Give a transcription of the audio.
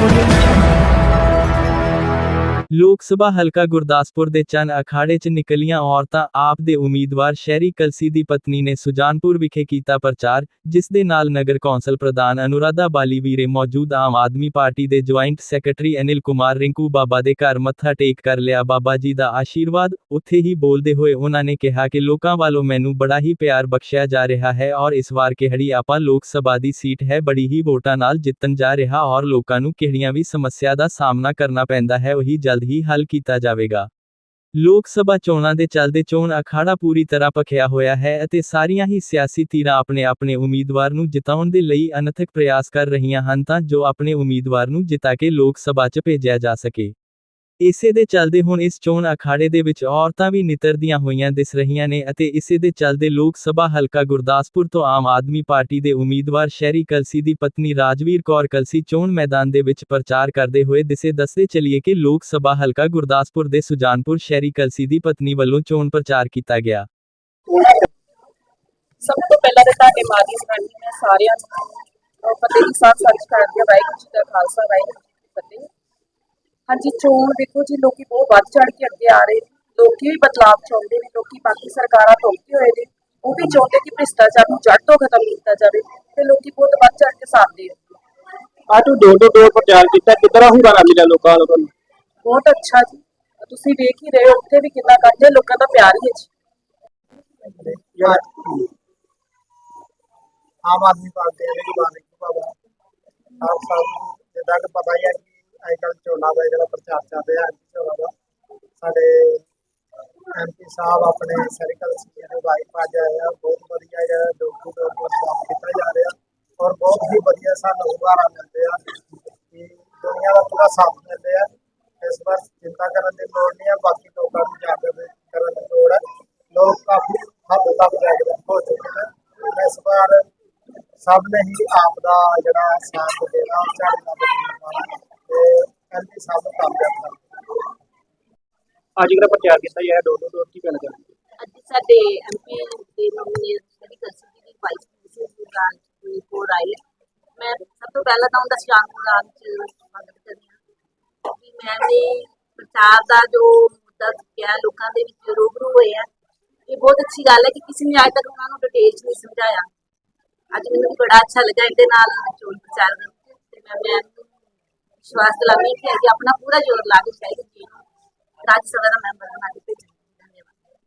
Thank you. ਲੋਕ ਸਭਾ ਹਲਕਾ ਗੁਰਦਾਸਪੁਰ ਦੇ ਚੰਨ ਅਖਾੜੇ 'ਚ ਨਿਕਲੀਆਂ ਔਰਤਾਂ ਆਪ ਦੇ ਉਮੀਦਵਾਰ ਸ਼ਹਿਰੀ ਕਲਸੀ ਦੀ ਪਤਨੀ ਨੇ ਸੁਜਾਨਪੁਰ ਵਿਖੇ ਕੀਤਾ ਪ੍ਰਚਾਰ, ਜਿਸ ਦੇ ਨਾਲ ਨਗਰ ਕੌਂਸਲ ਪ੍ਰਧਾਨ ਅਨੁਰਾਧਾ ਬਾਲੀ ਮੌਜੂਦ ਆਮ ਆਦਮੀ ਪਾਰਟੀ ਦੇ ਜੁਆਇੰਟ ਸੈਕਟਰੀ ਅਨਿਲ ਕੁਮਾਰ ਰਿੰਕੂ ਬਾਬਾ ਦੇ ਘਰ ਮੱਥਾ ਟੇਕ ਕਰ ਲਿਆ। ਬਾਬਾ ਜੀ ਦਾ ਆਸ਼ੀਰਵਾਦ, ਉੱਥੇ ਹੀ ਬੋਲਦੇ ਹੋਏ ਉਹਨਾਂ ਨੇ ਕਿਹਾ ਕਿ ਲੋਕਾਂ ਵੱਲੋਂ ਮੈਨੂੰ ਬੜਾ ਹੀ ਪਿਆਰ ਬਖਸ਼ਿਆ ਜਾ ਰਿਹਾ ਹੈ ਔਰ ਇਸ ਵਾਰ ਕਿਹੜੀ ਆਪਾਂ ਲੋਕ ਸਭਾ ਦੀ ਸੀਟ ਹੈ, ਬੜੀ ਹੀ ਵੋਟਾਂ ਨਾਲ ਜਿੱਤਣ ਜਾ ਰਿਹਾ ਔਰ ਲੋਕਾਂ ਨੂੰ ਕਿਹੜੀਆਂ ਵੀ ਸਮੱਸਿਆ ਦਾ ਸਾਹਮਣਾ ਕਰਨਾ ਪੈਂਦਾ ਹੈ, ਉਹੀ ਜਲ ਜਲਦ ਹੀ ਹੱਲ ਕੀਤਾ ਜਾਵੇਗਾ। ਲੋਕ ਸਭਾ ਚੋਣਾਂ ਦੇ ਚੱਲਦੇ ਚੋਣ ਅਖਾੜਾ ਪੂਰੀ ਤਰ੍ਹਾਂ ਪਖਿਆ ਹੋਇਆ ਹੈ ਅਤੇ ਸਾਰੀਆਂ ਹੀ ਸਿਆਸੀ ਧਿਰਾਂ ਆਪਣੇ ਆਪਣੇ ਉਮੀਦਵਾਰ ਨੂੰ ਜਿਤਾਉਣ ਦੇ ਲਈ ਅਨਥਕ ਪ੍ਰਯਾਸ ਕਰ ਰਹੀਆਂ ਹਨ ਤਾਂ ਜੋ ਆਪਣੇ ਉਮੀਦਵਾਰ ਨੂੰ ਜਿਤਾ ਕੇ ਲੋਕ ਸਭਾ 'ਚ ਭੇਜਿਆ ਜਾ ਸਕੇ। ਇਸੇ ਦੇ ਚੱਲਦੇ ਹੁਣ ਇਸ ਚੋਣ ਅਖਾੜੇ ਦੇ ਵਿੱਚ ਔਰਤਾਂ ਵੀ ਨਿਤਰਦੀਆਂ ਹੋਈਆਂ ਦਿਸ ਰਹੀਆਂ ਨੇ ਅਤੇ ਇਸੇ ਦੇ ਚੱਲਦੇ ਲੋਕ ਸਭਾ ਹਲਕਾ ਗੁਰਦਾਸਪੁਰ ਤੋਂ ਆਮ ਆਦਮੀ ਪਾਰਟੀ ਦੇ ਉਮੀਦਵਾਰ ਸ਼ਹਿਰੀ ਕਲਸੀ ਦੀ ਪਤਨੀ ਰਾਜਵੀਰ ਕੌਰ ਕਲਸੀ ਚੋਣ ਮੈਦਾਨ ਦੇ ਵਿੱਚ ਪ੍ਰਚਾਰ ਕਰਦੇ ਹੋਏ ਦਿਸੇ ਦੱਸਦੇ ਚੱਲੀਏ ਕਿ ਲੋਕ ਸਭਾ ਹਲਕਾ ਗੁਰਦਾਸਪੁਰ ਦੇ ਸੁਜਾਨਪੁਰ ਸ਼ਹਿਰੀ ਕਲਸੀ ਦੀ ਪਤਨੀ ਵੱਲੋਂ ਚੋਣ ਪ੍ਰਚਾਰ ਕੀਤਾ ਗਿਆ। ਸਭ ਤੋਂ ਪਹਿਲਾਂ ਤਾਂ ਤੁਹਾਡੇ ਮਾਦੀ ਸਾਰਿਆਂ ਨੂੰ ਅਹ ਦੀ ਸਾਥ ਸੱਚ ਕਰਦੇ ਵਾਹਿਗੁਰੂ ਜੀ ਦਾ ਖਾਲਸਾ, ਵਾਹਿਗੁਰੂ ਜੀ ਕੀ ਫਤਿਹ। ਹਾਂਜੀ ਚੋਣ ਵੇਖੋ ਜੀ ਲੋਕੀ ਬਹੁਤ ਵੱਧ ਚੜ ਕੇ ਅੱਗੇ ਆ ਰਹੇ ਨੇ। ਲੋਕੀ ਵੀ ਬਦਲਾਅ ਚਾਹੁੰਦੇ ਨੇ ਲੋਕੀ ਬਾਕੀ ਸਰਕਾਰਾਂ ਤੋਂ ਉੱਠੇ ਹੋਏ ਨੇ। ਉਹ ਵੀ ਚਾਹੁੰਦੇ ਕਿ ਭ੍ਰਿਸ਼ਟਾਚਾਰ ਨੂੰ ਜੜ ਤੋਂ ਖਤਮ ਕੀਤਾ ਜਾਵੇ ਤੇ ਲੋਕੀ ਬਹੁਤ ਵੱਧ ਚੜ ਕੇ ਸਾਥ ਦੇ। ਆ ਤੂੰ ਦੋ ਦੋ ਦੋ ਪ੍ਰਚਾਰ ਕੀਤਾ। ਕਿੱਦਾਂ ਹੁੰਗਾਰਾ ਮਿਲਿਆ ਲੋਕਾਂ ਨੂੰ ਤੁਹਾਨੂੰ? ਬਹੁਤ ਅੱਛਾ ਜੀ। ਤੁਸੀਂ ਵੇਖ ਹੀ ਰਹੇ ਹੋ ਉੱਥੇ ਵੀ ਕਿੰਨਾ ਕਰਦੇ ਲੋਕਾਂ ਦਾ ਪਿਆਰ ਹੀ ਹੈ ਜੀ। ਆਮ ਆਦਮੀ ਪਾਰਟੀ ਦੇ ਬਾਰੇ ਕੀ ਬਾਬਾ। ਆਪ ਨੂੰ ਜਿੱਦਾਂ ਕਿ ਪਤਾ ਹੀ ਹੈ ਕਿ ਅੱਜ ਕੱਲ੍ਹ ਚੋਣਾਂ ਦਾ ਜਿਹੜਾ ਪ੍ਰਚਾਰ ਚੱਲ ਰਿਹਾ ਹੈ ਚੋਣਾਂ ਦਾ, ਸਾਡੇ ਐਮਪੀ ਸਾਹਿਬ ਆਪਣੇ ਸਰਕਲ ਸੀ ਦੇ ਭਾਈ ਭੱਜ ਆਏ ਆ, ਬਹੁਤ ਵਧੀਆ ਜਿਹੜਾ ਲੋਕੀ ਤੋਂ ਪ੍ਰਚਾਰ ਕੀਤਾ ਜਾ ਰਿਹਾ ਔਰ ਬਹੁਤ ਹੀ ਵਧੀਆ ਸਾਨੂੰ ਉਦਾਹਰਨ ਮਿਲਦੇ ਆ ਕਿ ਦੁਨੀਆ ਦਾ ਪੂਰਾ ਸਾਥ ਮਿਲਦੇ ਆ। ਇਸ ਵਾਰ ਚਿੰਤਾ ਕਰਨ ਦੀ ਲੋੜ ਨਹੀਂ ਹੈ ਬਾਕੀ ਲੋਕਾਂ ਨੂੰ ਜਾਗਰੂਕ ਕਰਨ ਦੀ ਲੋੜ ਹੈ ਲੋਕ ਕਾਫੀ ਹੱਦ ਤੱਕ ਜਾਗਰੂਕ ਹੋ ਚੁੱਕੇ ਨੇ। ਇਸ ਵਾਰ ਸਭ ਨੇ ਹੀ ਆਪ ਦਾ ਜਿਹੜਾ ਸਾਥ ਦੇਣਾ ਝਾੜਨਾ ਬਣਾ ਅੱਜ ਜਿਹੜਾ ਪ੍ਰਚਾਰ ਕੀਤਾ ਜਾ ਦੋ ਦੋ ਦੋ ਕੀ ਕਹਿਣਾ ਚਾਹੁੰਦੇ ਅੱਜ ਸਾਡੇ ਐਮਪੀ ਦੇ ਨੋਮੀਨੇਟ ਜਿਹੜੀ ਕਲਸੀ ਦੀ ਵਾਈਸ ਪ੍ਰੈਜ਼ੀਡੈਂਟ ਬ੍ਰਾਂਚ ਰਿਪੋਰਟ ਆਈ ਹੈ। ਮੈਂ ਸਭ ਤੋਂ ਪਹਿਲਾਂ ਤਾਂ ਉਹਦਾ ਸ਼ਾਨਦਾਰ ਚ ਸਵਾਗਤ ਕਰਦੀ ਹਾਂ ਕਿ ਮੈਂ ਨੇ ਪ੍ਰਚਾਰ ਦਾ ਜੋ ਮੁੱਦਾ ਚੁੱਕਿਆ ਲੋਕਾਂ ਦੇ ਵਿੱਚ ਰੂਬਰੂ ਹੋਏ ਆ। ਇਹ ਬਹੁਤ ਅੱਛੀ ਗੱਲ ਹੈ ਕਿ ਕਿਸੇ ਨੇ ਅੱਜ ਤੱਕ ਉਹਨਾਂ ਨੂੰ ਡਿਟੇਲ ਚ ਨਹੀਂ ਸਮਝਾਇਆ। ਅੱਜ ਮੈਨੂੰ ਵੀ ਬੜਾ ਅੱਛਾ ਲੱਗਾ ਇਹਦੇ ਨਾਲ ਚੋਣ ਪ੍ਰਚਾਰ ਕਰਕੇ ਤੇ ਮੈਂ ਮੈਂ ਵਿਸ਼ਵਾਸ ਦਿਲਾਉਂਦੀ ਹਾਂ ਕਿ ਆਪਣਾ ਪੂਰਾ ਜ਼ੋਰ ਲਾ ਕੇ ਸ਼ਾਇਦ ਰਾਜ ਸਭਾ ਦਾ ਮੈਂਬਰ ਬਣਾ ਕੇ ਭੇਜਾਂਗੇ